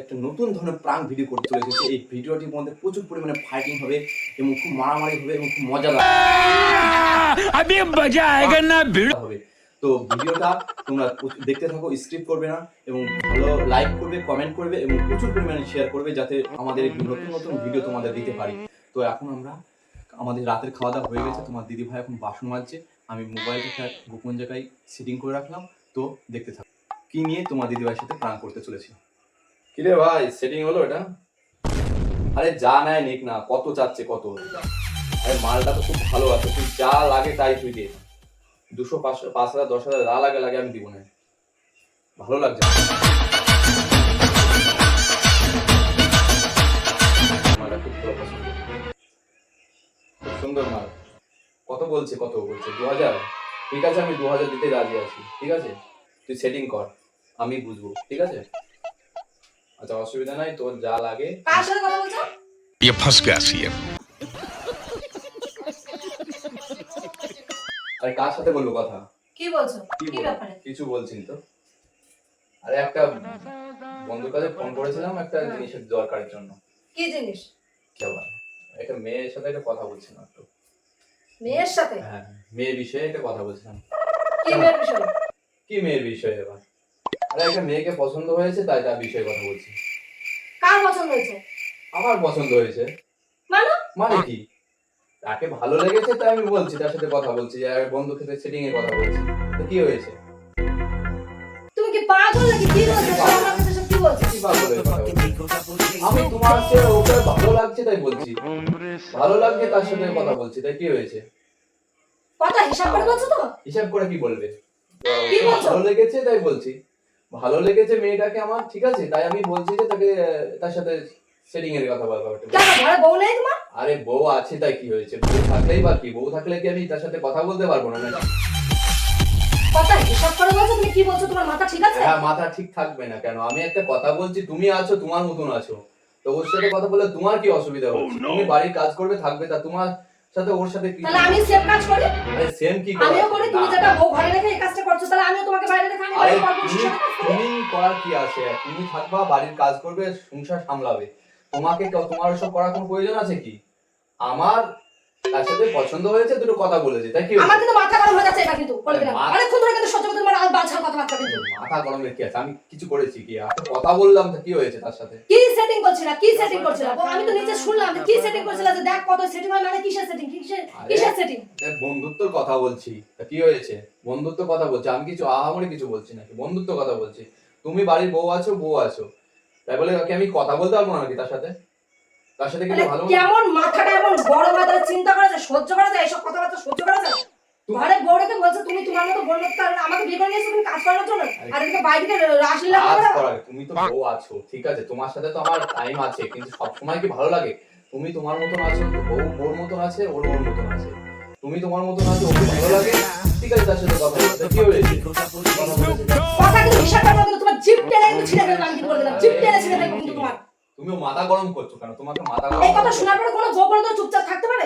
একটা নতুন ধরনের প্রাণ ভিডিও করতে চলেছে এই ভিডিওটির মধ্যে প্রচুর পরিমাণে ফাইটিং হবে এবং খুব মারামারি হবে এবং খুব মজাদার আমি মজা আয়েগা না তো ভিডিওটা তোমরা দেখতে থাকো স্ক্রিপ্ট করবে না, এবং ভালো লাইক করবে কমেন্ট করবে, এবং প্রচুর পরিমাণে শেয়ার করবে যাতে আমাদের এই নতুন নতুন ভিডিও তোমাদের দিতে পারি। তো এখন আমরা আমাদের রাতের খাওয়া দাওয়া হয়ে গেছে, তোমার দিদি ভাই এখন বাসন মাজছে, আমি মোবাইলটা একটা গোপন জায়গায় সেটিং করে রাখলাম, তো দেখতে থাকো। কি নিয়ে তোমার দিদি ভাইয়ের সাথে প্রাণ করতে চলেছি? কিরে ভাই সেটিং হলো এটা? আরে যা নেয় নিক না, কত চাচ্ছে কত? আরে মালটা তো খুব ভালো আছে, তুই যা লাগে তাই তুই দে। দুশো পাঁচশো পাঁচ হাজার দশ হাজার যা লাগে লাগে আমি দিব না ভালো লাগছে মালটা খুব ভালো পছন্দ খুব সুন্দর মাল কত বলছে কত বলছে দু হাজার ঠিক আছে আমি দু হাজার দিতে রাজি আছি ঠিক আছে তুই সেটিং কর আমি বুঝবো ঠিক আছে আচ্ছা অসুবিধা নাই তোর যা লাগে কার সাথে কথা বলছো ये फंस गया सीएम আরে কার সাথে বলব কথা? কি বলছো? কি ব্যাপারে? কিছু বলছি তো। আরে একটা বন্ধুর কাছে ফোন করেছিলাম একটা জিনিসের দরকারের জন্য। কি জিনিস? কি আবার একটা মেয়ের সাথে একটা কথা বলছিলাম একটু। মেয়ের সাথে? হ্যাঁ মেয়ের বিষয়ে একটা কথা বলছিলাম। কি মেয়ের বিষয়? কি মেয়ের বিষয়ে এবার? আরে একটা মেয়েকে পছন্দ হয়েছে তাই তার বিষয়ে কথা বলছি। কার পছন্দ হয়েছে? আমার পছন্দ হয়েছে। মানে? মানে কি? তাকে ভালো লেগেছে তাই আমি বলছি তার সাথে কথা বলছি আর বন্ধু ক্ষেত্রে সেটিং এর কথা বলছি। তো কি হয়েছে? তুমি কি পাগল নাকি? কি বলছো? আমার কাছে সব কি বলছো? কি পাগল কথা বলছি? আমি তোমার ওকে ভালো লাগছে তাই বলছি। ভালো লাগছে তার সাথে কথা বলছি তাই কি হয়েছে? কথা হিসাব করে বলছো তো? হিসাব করে কি বলবে? কি বলছো? ভালো লেগেছে তাই বলছি। ভালো লেগেছে মেয়েটাকে আমার ঠিক আছে তাই আমি বলছি যে তাকে তার সাথে সেটিং এর কথা বলব একটু। কেন ঘরে বউ নেই তোমার? আরে বউ আছে তাই কি হয়েছে? বউ থাকলেই বা কি? বউ থাকলে কি আমি তার সাথে কথা বলতে পারব না নাকি? কথা হিসাব করে বলছো তুমি কি বলছো তোমার মাথা ঠিক আছে? হ্যাঁ মাথা ঠিক থাকবে না কেন? আমি একটা কথা বলছি তুমি আছো তোমার মতন আছো। তো ওর সাথে কথা বললে তোমার কি অসুবিধা হচ্ছে? তুমি বাড়ির কাজ করবে থাকবে তা তোমার সাথে ওর সাথে কি তাহলে আমি সেম কাজ করি? আরে সেম কি করে? আমিও করি তুমি না। যেটা বউ ঘরে রেখে এই কাজটা করছ তাহলে আমিও তোমাকে বাইরে রেখে আমি আরে বাইরে করব তুমি তুমি করার কি আছে? তুমি থাকবা বাড়ির কাজ করবে সংসার সামলাবে। তোমাকে তোমার সব করার কোনো প্রয়োজন আছে কি? আমার তার সাথে পছন্দ হয়েছে দুটো কথা বলেছে তাই কি আমার কিন্তু মাথা গরম হয়ে যাচ্ছে এটা কিন্তু বলে দিলাম। অনেকক্ষণ ধরে কিন্তু সহ্য করতে আর বাজা কথাবার্তা কিন্তু। মাথা গরমের কি আছে আমি কিছু করেছি কি? একটা কথা বললাম তা কি হয়েছে তার সাথে? কি সেটিং করছিলা কি সেটিং করছিলা? আমি তো নিচে শুনলাম কি সেটিং করছিলা? যে দেখ কত সেটিং হয় মানে কিসের সেটিং কিসের কিসের সেটিং দেখ, বন্ধুত্বর কথা বলছি তা কি হয়েছে? বন্ধুত্ব কথা বলছি আমি কিছু আহামরি কিছু বলছি নাকি? বন্ধুত্ব কথা বলছি। তুমি বাড়ির বউ আছো বউ আছো। তাই বলে কি আমি কথা বলতে পারব না নাকি তার সাথে? তার সাথে মানে কিছু ভালো কেমন মাথাটা এমন বড় মাথায় চিন্তা করা যায় সহ্য করা যায়? এসব কথাবার্তা সহ্য করা যায়? ঘরে বউটাকে বলছে? তুমি তোমার মতো মতো আমাকে বিয়ে করে নিয়েছো তুমি কাজ করার জন্য? আর এদিকে বাইরে রাসলীলা কাজ করে। তুমি তো বউ আছো ঠিক আছে? তোমার সাথে তো আমার টাইম আছে কিন্তু সব সময় কি ভালো লাগে? তুমি তোমার মতন আছো বউ ওর মতন আছে ওর ওর মতন আছে। তুমি তোমার মতন আছো ওকে ভালো লাগে? ঠিক আছে তার সাথে কথা বলতে কি হয়েছে? কথা বলেছে যা। কথা কিন্তু হিসাব করে কিন্তু তোমার জিপ টেনে কিন্তু ছিঁড়ে ফেলব আমি কিন্তু বলে দিলাম জিপ টেনে ছিঁড়ে ফেলব কিন্তু তোমার। তুমিও মাথা গরম করছ কেন? তোমাকে মাথা এই কথা শোনার পরে কোনো বউ কোনো তো চুপচাপ থাকতে পারে?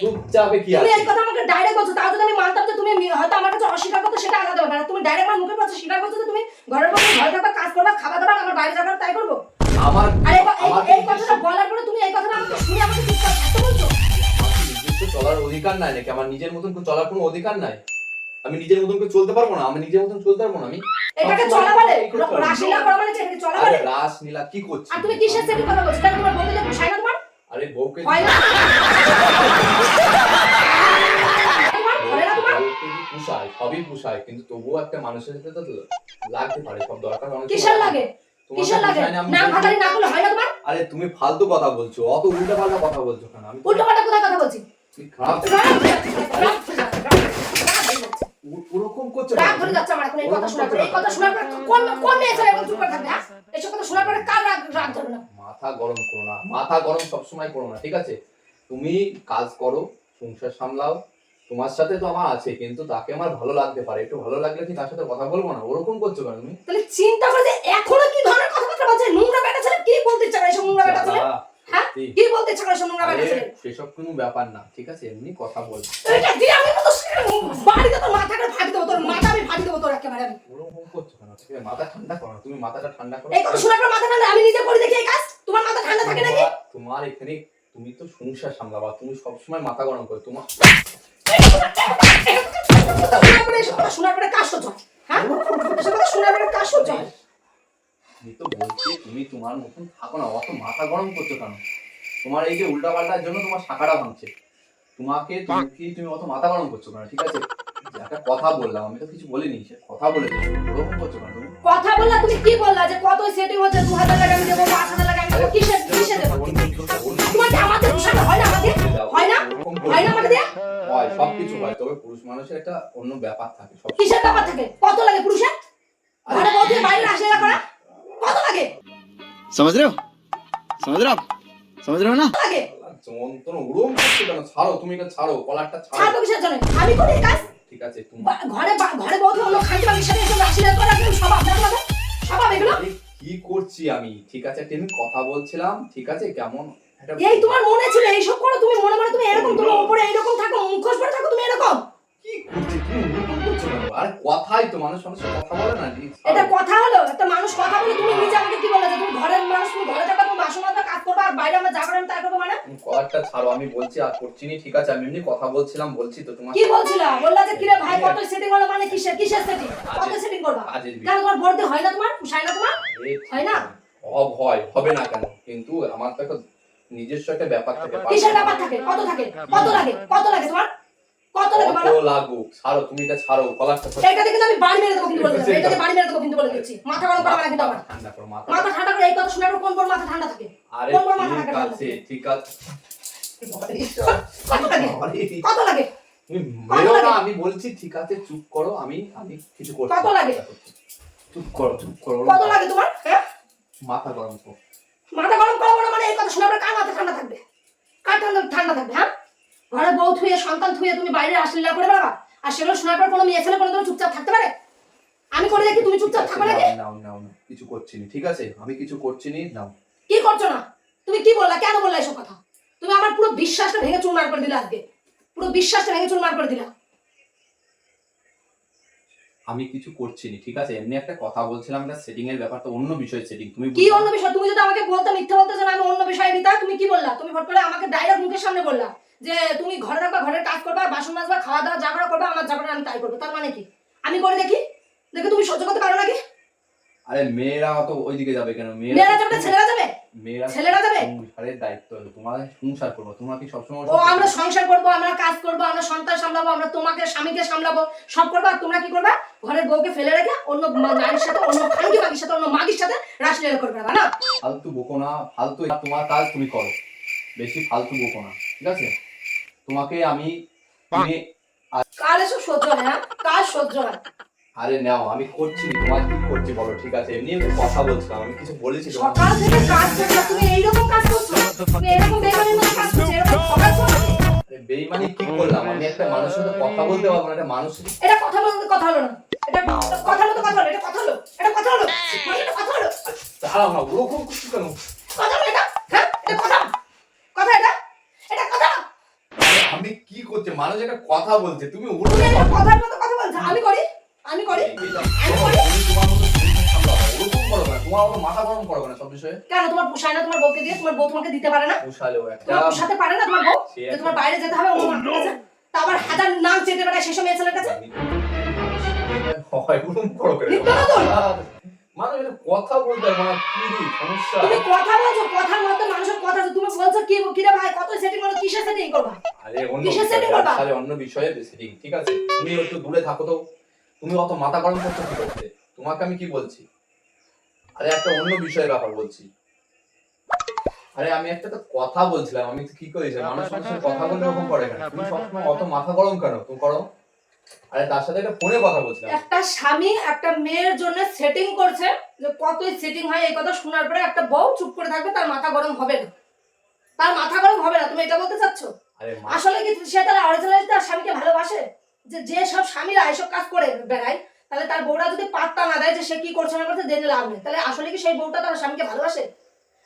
চুপচাপে কি তুমি এই কথা আমাকে ডাইরেক্ট বলছো তাও যদি আমি মানতাম যে তুমি হয়তো আমার কাছে অস্বীকার করতে সেটা আলাদা ব্যাপার। তুমি ডাইরেক্ট আমার মুখের কাছে স্বীকার করছ যে তুমি ঘরের মধ্যে ঘরে থাকবা কাজ করবা খাওয়া দাওয়া আমার বাইরে যাবার তাই করব? আমার আর এই কথাটা বলার পরে তুমি এই কথাটা আমাকে শুনে আমাকে চুপচাপ থাকতে বলছো? চলার অধিকার নাই নাকি? আমার নিজের মতন চলার কোনো অধিকার নাই? আমি নিজের মতন করে চলতে পারব না আমি নিজের মতন চলতে পারব না আমি এটাকে চলা বলে রাসলীলা করা মানে এটাকে চলা বলে রাস নীলা কি করছিস আর তুমি কিসের সেটি কথা বলছো তাহলে তোমার বউকে পোষায় না তোমার আরে বউকে হয় না পুষায় সবই পুষায় কিন্তু তবুও একটা মানুষের সাথে তো লাগতে পারে সব দরকার অনেক কিসের লাগে কিসের লাগে না, আমি ভাতারি না করলে হয় না তোমার আরে তুমি ফালতু কথা বলছো অত উল্টা পাল্টা কথা বলছো কেন আমি উল্টো পাল্টা কোথায় কথা বলছি খারাপ রাগ ধরে যাচ্ছে, রাগ ধরে যাচ্ছে, রাগ ধরে যাচ্ছে। ওরকম করছ রাগ? ধরে যাচ্ছে আমার এখন এই কথা শোনার পরে। এই কথা শোনার পরে কোন কোন মেয়ে ছেলে চুপ করে থাকবে হ্যাঁ? এইসব কথা শোনার পরে কার রাগ রাগ না মাথা গরম করো না। মাথা গরম সবসময় করো না ঠিক আছে? তুমি কাজ করো সংসার সামলাও। তোমার সাথে তো আমার আছে কিন্তু তাকে আমার ভালো লাগতে পারে। একটু ভালো লাগলে কি তার সাথে কথা বলব না? ওরকম করছ কেন তুমি? তাহলে চিন্তা করে যে এখনও কি ধরনের কথাবার্তা বলছে? নোংরা বেটা ছেলে কি বলতে চায় এইসব নোংরা বেটা ছেলে? হ্যাঁ? ইচ্ছা করে নোংরা আরে বাইরে ছেলে সেসব কোনো ব্যাপার না ঠিক আছে? এমনি কথা বল এটা দিয়ে আমি তো বাড়িতে তোর মাথাটা ফাটি দেবো তোর মাথা আমি ফাটি দেবো তোর একেবারে আমি। ওরকম করছ কেন? ঠিক আছে মাথা ঠান্ডা করো তুমি মাথাটা ঠান্ডা করো। এই কথা শোনার পর মাথা ঠান্ডা আমি নিজে করে দেখি এই কাজ? তোমার মাথা ঠান্ডা থাকে নাকি? তোমার- এখানে তুমি তো সংসার সামলাবা তুমি সবসময় মাথা গরম করো তোমার শোনার পরে কাজ হ্যাঁ। শোনার পরে কাজ। আমি তো বলছি তুমি তোমার মতন থাকো না অত মাথা গরম করছ কেন? তোমার এই যে উল্টা পাল্টার জন্য তোমার শাখাটা ভাঙছে। তোমাকে তুমি কি তুমি অত মাথা গরম করছ কেন? ঠিক আছে? একটা কথা বললাম আমি তো কিছু বলিনি সে কথা ওরকম করছ কেন তুমি? কথা বললা তুমি কি বললা যে কত সেটিং হচ্ছে? দু হাজার টাকা আমি দেবো পাঁচ হাজার টাকা আমি দেবো কিসে কিসে দেবো? তোমার আমাদের সাথে হয় না আমাদের? হয় না? হয় না আমাদের? হয় সবকিছু হয় তবে পুরুষ মানুষের একটা অন্য ব্যাপার থাকে কিসের ব্যাপার থাকে? কত লাগে পুরুষের ঘরে বউ দিয়ে বাইরে আসলে করা কত লাগে समझ रहे हो समझ रहे हो आप समझ रहे हो ना কত লাগে যন্ত্রণা উড়ম করছো কেন ছাড়ো তুমি এটা ছাড়ো কলারটা ছাড়ো ছাড়বো কিসের জন্য আমি করি এই কাজ ঠিক আছে তুমি বা- ঘরে বা- ঘরে বউ দিয়ে অন্য খাইতে পারি সাথে এসব আশীর্বাদ করা এগুলো স্বভাব দেখো না স্বভাব এগুলো আরে কি করছি আমি ঠিক আছে একটা আমি কথা বলছিলাম ঠিক আছে কেমন একটা এই তোমার মনে ছিল এইসব করো তুমি মনে মনে তুমি এরকম তুমি উপরে এইরকম থাকো মুখোশ পরে থাকো তুমি এরকম কি করছি তুমি এরকম করছো কেন? আরে কথাই তো মানুষ মানুষের কথা বলে না এটা কথা হলো একটা মানুষ কথা বলে তুমি নিজে আমাকে কি বলে যে তুমি ঘরের মানুষ তুমি ঘরে থাকবা তুমি মাজবা কাজ করবা আর বাইরে আমরা যা তাই করব মানে? কলারটা ছাড়ো আমি বলছি আর করছি নি ঠিক আছে আমি এমনি কথা বলছিলাম বলছি তো তোমার কি বলছিলা? বললা যে কিরে ভাই কত সেটিং হলো মানে? কিসের কিসের সেটিং কত সেটিং করবা? কেন তোমার বলতে হয় না তোমার? পুষায় না তোমার? হয় না? হব হয় হবে না কেন? কিন্তু আমার তো একটা নিজস্ব একটা ব্যাপার থাকে কিসের ব্যাপার থাকে? কত থাকে? কত লাগে? কত লাগে তোমার? কত লাগে কত লাগুক? ছাড়ো তুমি এটা ছাড়ো কলারটা ছাড়ো। এইটা দেখে আমি বাড়ি মেরে দেবো কিন্তু বলে দিচ্ছি। এইটাকে বাড়ি মেরে দেবো কিন্তু বলে দিচ্ছি। মাথা গরম করবে কিন্তু আমার। ঠান্ডা করো মাথা। মাথা ঠান্ডা করে এই কথা শোনার কোন কোন মাথা ঠান্ডা থাকে? আরে কোন কোন মাথা ঠিক আছে ঠিক আছে। কত লাগে? কত লাগে? মেরো না আমি বলছি ঠিক আছে চুপ করো আমি আমি কিছু করছি কত লাগে? চুপ করো চুপ করো কত লাগে তোমার? হ্যাঁ? মাথা গরম করো। মাথা গরম করব না মানে এই কথা শোনার কার মাথা ঠান্ডা থাকবে? কার ঠান্ডা ঠান্ডা থাকবে হ্যাঁ? ঘরে বউ থুয়ে সন্তান থুয়ে তুমি বাইরে আসলীলা করে বেড়াবা আর সেগুলো শোনার পর কোনো মেয়ে ছেলে কোনো দিনও চুপচাপ থাকতে পারে? আমি করে দেখি তুমি চুপচাপ থাকবে নাকি? নাও, নাও নাও কিছু করছি না ঠিক আছে? আমি কিছু করছি নি নাও। কি করছ না? তুমি কি বললা? কেন বললা এসব কথা? তুমি আমার পুরো বিশ্বাসটা ভেঙে চুরমার করে দিলা আজকে। পুরো বিশ্বাসটা ভেঙে চুরমার করে দিলা। আমি কিছু করছি না ঠিক আছে? এমনি একটা কথা বলছিলাম একটা সেটিং এর ব্যাপারটা অন্য বিষয় সেটিং তুমি কি অন্য বিষয়? তুমি যদি আমাকে বলতে মিথ্যা বলতে চাও আমি অন্য বিষয়ে দিতা তুমি কি বললা? তুমি ফট করে আমাকে ডাইরেক্ট মুখের সামনে বললা। যে তুমি ঘরে থাকবা ঘরের কাজ করবা বাসন মাজবা খাওয়া দাওয়া যা করা করবা আমার যা করা আমি তাই করব। তার মানে কি? আমি করে দেখি? দেখে তুমি সহ্য করতে পারো নাকি? আরে মেয়েরা অত ওইদিকে যাবে কেন? মেয়েরা যাবে ছেলেরা যাবে? মেয়েরা ছেলেরা যাবে? সংসারের দায়িত্ব সংসার করব তোমার কি সবসময় ও আমরা সংসার করব আমরা কাজ করব আমরা সন্তান সামলাবো আমরা তোমাকে স্বামীকে সামলাবো সব করব আর তোমরা কি করবা? ঘরের বউকে ফেলে রেখে অন্য নারীর সাথে অন্য বাগির সাথে অন্য মাগির সাথে রাসলীলা করবে না? ফালতু বকো না ফালতু তোমার কাজ তুমি করো বেশি ফালতু বকো না ঠিক আছে? তোমাকে আমি তুমি কাল এসব সহ্য হয় না কাল সহ্য হয়। আরে নাও আমি করছি তোমার কি করছি বলো ঠিক আছে? এমনি একটু কথা বলছিলাম আমি কিছু বলেছি? সকাল থেকে কাজ করছ তুমি এইরকম কাজ করছ? তুমি এরকম বেকারের মতো কাজ করছ এরকম সকাল বেইমানি কি করলাম? আমি একটা মানুষের সাথে কথা বলতে পারব না একটা মানুষের এটা কথা বলতে কথা হলো না। এটা কথা হলো তো কথা হলো এটা কথা হলো এটা কথা হলো এটা কথা হলো। দাঁড়াও না ওরকম করছ কেন? কথা হলো এটা হ্যাঁ এটা কথা কথা এটা এটা কথা আরে আমি কি করছি মানুষ একটা কথা বলছে তুমি একটা কথার মতো কথা বলছো আমি করি আমি করি আমি করি। তোমার মতো ওরকম করো না তোমার মতো মাথা গরম করো না সব বিষয়ে। কেন তোমার পোষায় না তোমার বউকে দিয়ে? তোমার বউ তোমাকে দিতে পারে না? পোষালেও একটা। তোমার পোষাতে পারে না তোমার বউ? যে তোমার বাইরে যেতে হবে অন্য মানুষের কাছে তা হাজার নাম চেটে বেড়ায় সেসব মেয়ে ছেলের কাছে? হয় ওরকম করো কেন? নিত্য নতুন। মানুষ একটা কথা বলতে পারব কি সমস্যা? তুমি কথা বলছো কথার মধ্যে মানুষের কথা তুমি বলছো কি কি রে ভাই কত সেটিং করো কিসের সেটিং করবা? আরে অন্য কিসের বিষয়ে, করবা? ব্যবসারে অন্য বিষয়ে সেটিং ঠিক আছে? তুমি একটু দূরে থাকো তো। তুমি অত মাথা গরম করছ কি করতে? তোমাকে আমি কি বলছি? আরে একটা অন্য বিষয়ের ব্যাপার বলছি। আরে আমি একটা তো কথা বলছিলাম আমি কি করেছি? মানুষ মানুষের কথা বলতে ওরকম করে কেন? তুমি সবসময় অত মাথা গরম কেন? তুমি করো। আরে তার সাথে একটা ফোনে কথা বলছিলাম। একটা স্বামী একটা মেয়ের জন্য সেটিং করছে যে কতই সেটিং হয় এই কথা শোনার পরে একটা বউ চুপ করে থাকবে তার মাথা গরম হবে না। তার মাথা গরম হবে না তুমি এটা বলতে চাচ্ছ? আসলে কি সে তার অরিজিনালি তার স্বামীকে ভালোবাসে? যে যে সব স্বামীরা এসব কাজ করে বেড়ায় তাহলে তার বউরা যদি পাত্তা না দেয় যে সে কি করছে না করছে জেনে লাভ নেই। তাহলে আসলে কি সেই বউটা তার স্বামীকে ভালোবাসে?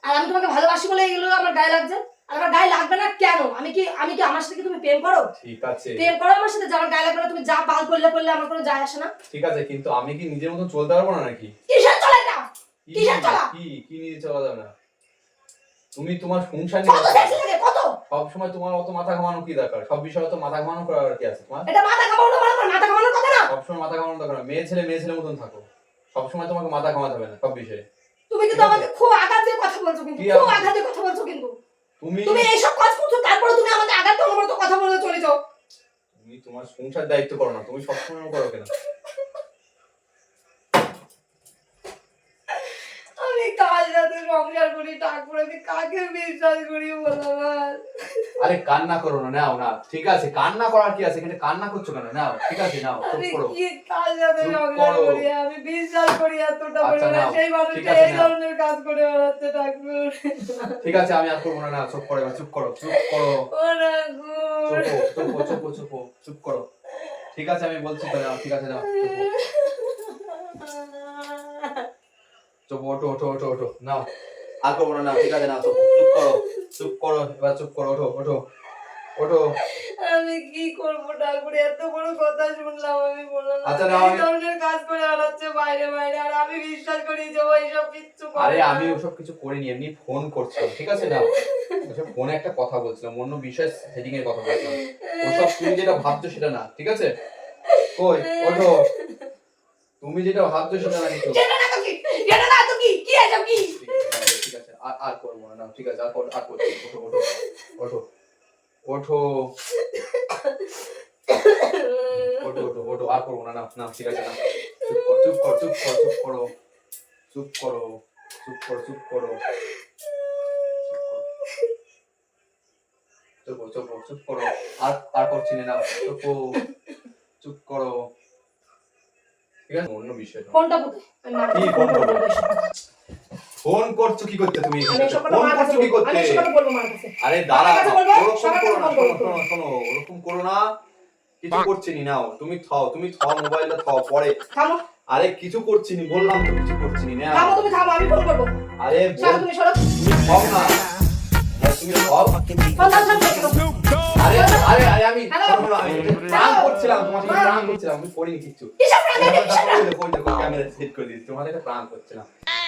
আর আমি তোমাকে ভালোবাসি বলে এগুলো আমার গায়ে লাগছে? আর আমার গায়ে লাগবে না কেন? আমি কি আমি কি আমার সাথে তুমি প্রেম করো? ঠিক আছে। প্রেম করো আমার সাথে? আমার গায়ে লাগবে না তুমি যা বাল করলে করলে আমার কোনো যায় আসে না। ঠিক আছে কিন্তু আমি কি নিজের মতো চলতে পারব না নাকি? কিসের চলে না কিসের চলা? কি? কি নিয়ে চলা যাবে না? তুমি তোমার সংসার নিয়ে কত সব সময় তোমার অত মাথা ঘামানো কি দরকার? সব বিষয়ে তো মাথা ঘামানো করার কি আছে তোমার? এটা মাথা কামানো মানে মাথা কামানোর কথা না? সবসময় মাথা ঘামানো দরকার মেয়ে ছেলে মেয়ে ছেলে মতন থাকো। সবসময় তোমাকে মাথা ঘামাতে হবে না সব বিষয়ে। তুমি কিন্তু আমাকে খুব আঘাত দিয়ে কথা বলছো কিন্তু। খুব? আঘাত দিয়ে কথা বলছো কিন্তু। তুমি তুমি এইসব কাজ করছ তারপরে তুমি আমাকে আঘাত অনবরত কথা বলে চলে যাও। তুমি তোমার সংসার দায়িত্ব করো না তুমি সবসময় করো কেন আমি কার সাথে সংসার করি তারপরে আমি কাকে বিশ্বাস করি বলো আরে কান্না করো না নাও না ঠিক আছে কান্না করার কি আছে? এখানে কান্না করছ কেন? নাও ঠিক আছে নাও চুপ করো। কি কার সাথে সংসার করো। আমি বিশ্বাস করি এতটা আচ্ছা, পরিমাণে সেই মানুষটা এই ধরনের কাজ করে বেড়াচ্ছে ঠাকুর। ঠিক আছে আমি আর করব না না চুপ করো চুপ করো চুপ করো। ও ঠাকুর। চুপো চুপো চুপো চুপো চুপ করো। ঠিক আছে আমি বলছি তো নাও ঠিক আছে নাও চুপো চুপ ওঠো ওঠো ওঠো ওঠো নাও। আর করব না ঠিক আছে নাও চুপ চুপ করো চুপ করো এবার চুপ করো ওঠো ওঠো ওঠো। আমি কি করব ঠাকুর এত বড় কথা শুনলাম আমি বললাম আচ্ছা, এই আমি- ধরনের কাজ করে বেড়াচ্ছে বাইরে বাইরে আর আমি বিশ্বাস করি যে ও এইসব কিচ্ছু করে আরে না। আমি ওসব কিছু করিনি এমনি ফোন করছিলাম ঠিক আছে না ওসব ফোনে একটা কথা বলছিলাম অন্য বিষয় সেটিং এর কথা বলছিলাম। ওসব তুমি যেটা ভাবছ সেটা না ঠিক আছে? কই ওঠো। তুমি যেটা ভাবছ সেটা না কিন্তু। যেটা না না এসব কি? ঠিক আছে, আর আর করব না আর কর- না। ওঠো ওঠো ওঠো ওঠো। ওঠো ওঠো ওঠো আর করব না না না ঠিক আছে না। চুপ কর চুপ কর চুপ কর চুপ করো। চুপ করো চুপ করো চুপ করো। চুপ করো চুপ করো চুপ করো। আর আর চুপ করো। চুপ করো। ঠিক আছে? অন্য বিষয় ফোনটা কোথায়? আমি মার কি ফোন করব? করছ কি করতে তুমি ফোন করছ কি করতে? আরে দাঁড়া ওরকম করো না শোনো ওরকম করো না। কিছু করছি নি নাও তুমি থাও তুমি থাও মোবাইলটা থাও পরে। থামো। আরে কিছু করছি নি বললাম তো কিছু করছি নি থামো তুমি থামো আমি ফোন করব। আরে তুমি সরো। তুমি থাও না। তুমি থাও। আরে আরে আরে আমি প্রাণ করছিলাম তোমার সাথে প্রাণ করছিলাম আমি করিনি কিচ্ছু। কিসব প্রাণ দেখে কিসব প্রাণ? ক্যামেরা সেট করে দিয়েছি তোমাদের একটা প্রাণ করছিলাম।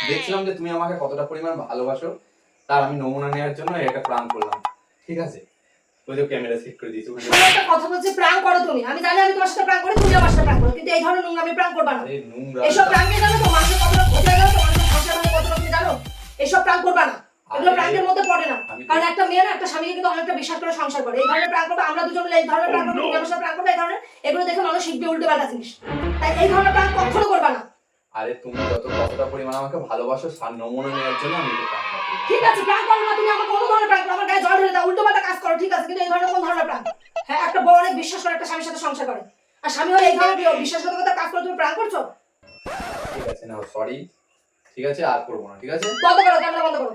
দেখছিলাম যে তুমি আমাকে কতটা পরিমাণ ভালোবাসো তার আমি নমুনা নেওয়ার জন্য একটা প্রাণ করলাম ঠিক আছে? ওই যে ক্যামেরা সেট করে দিয়েছি ওখানে আমি একটা কথা বলছি প্রাণ করো তুমি। আমি জানি আমি তোমার সাথে প্রাণ করি তুমি আমার সাথে প্রাণ করো কিন্তু এই ধরনের নোংরা আমি প্রাণ করবা না। আরে নোংরা এসব প্রাণকে জানো তো মানুষের কতটা ক্ষতি গেল তো? মানুষের কতটা তুমি জানো? এসব প্রাণ করবা না। এগুলো প্রাণের মধ্যে পড়ে না। কারণ একটা মেয়ে না একটা স্বামীকে কিন্তু অনেকটা বিশ্বাস করে সংসার করে। এই ধরনের প্রাণ করবে আমরা দুজন মিলে এই ধরনের প্রাণ করব তুমি আমার প্রাণ করবে এই ধরনের এগুলো দেখে মানুষ শিখবে উল্টো পাল্টা জিনিস। তাই এই ধরনের প্রাণ কখনো করবা না। আরে তুমি যত কতটা পরিমাণ আমাকে ভালোবাসো সার নমুনা নেওয়ার জন্য আমি। ঠিক আছে প্রাণ করো না তুমি আমাকে কোনো ধরনের প্রাণ করো আমার গায়ে জল ঢেলে দাও উল্টো পাল্টা কাজ করো ঠিক আছে কিন্তু এই ধরনের কোন ধরনের প্রাণ। হ্যাঁ একটা বউ অনেক বিশ্বাস করে একটা স্বামীর সাথে সংসার করে। আর স্বামী হয়ে এই ধরনের বিশ্বাসঘাতকতা কাজ করে তুমি প্রাণ করছ? ঠিক আছে নাও সরি ঠিক আছে আর করব না ঠিক আছে? বন্ধ করো ক্যামেরা বন্ধ করো।